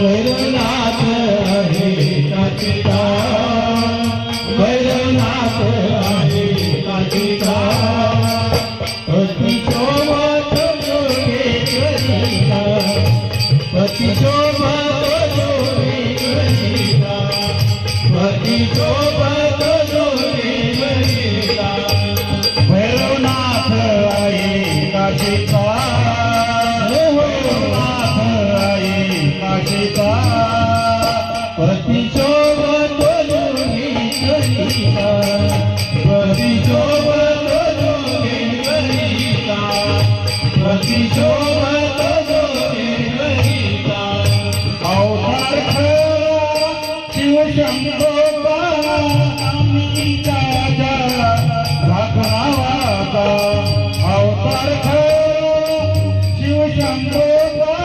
भैरवनाथ आहे काचिका भैरवनाथ आहे काचिका Yo शिवशंभोबा आम्ही राजा भागनावाचा अवतार खरा शिवशंभोबा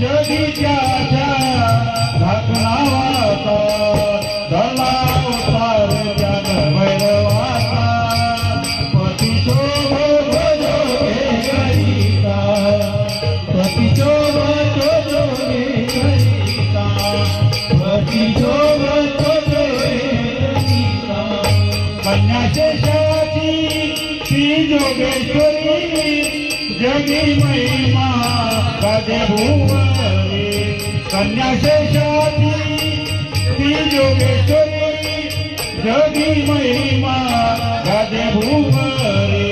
जगीच्या भागनावाचा कन्याशेषाची श्री जोगेश्वरी जगी महिमा राधे कन्याचे कन्याशेषाची श्री जोगेश्वरी जगी महिमा राधे भुवने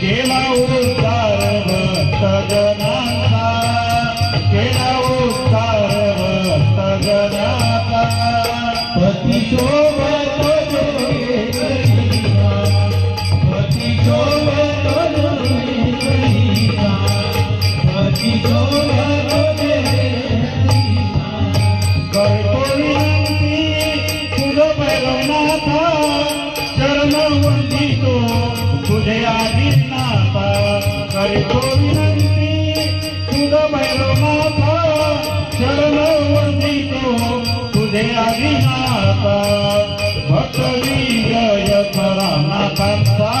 केला उद्धार भक्त केला उद्धार भक्त प्रतिशोध గిరినాథ హరి గోవిందే సుధమైరవనాథ చరణవందితో తుజే అవినాథ భక్త విజయ పరమ కర్తా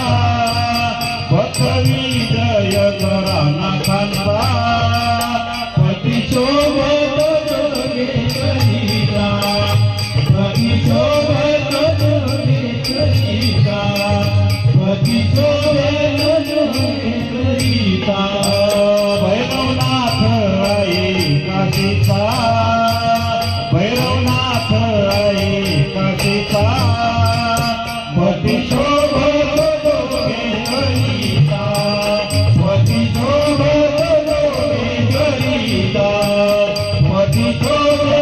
Vamos!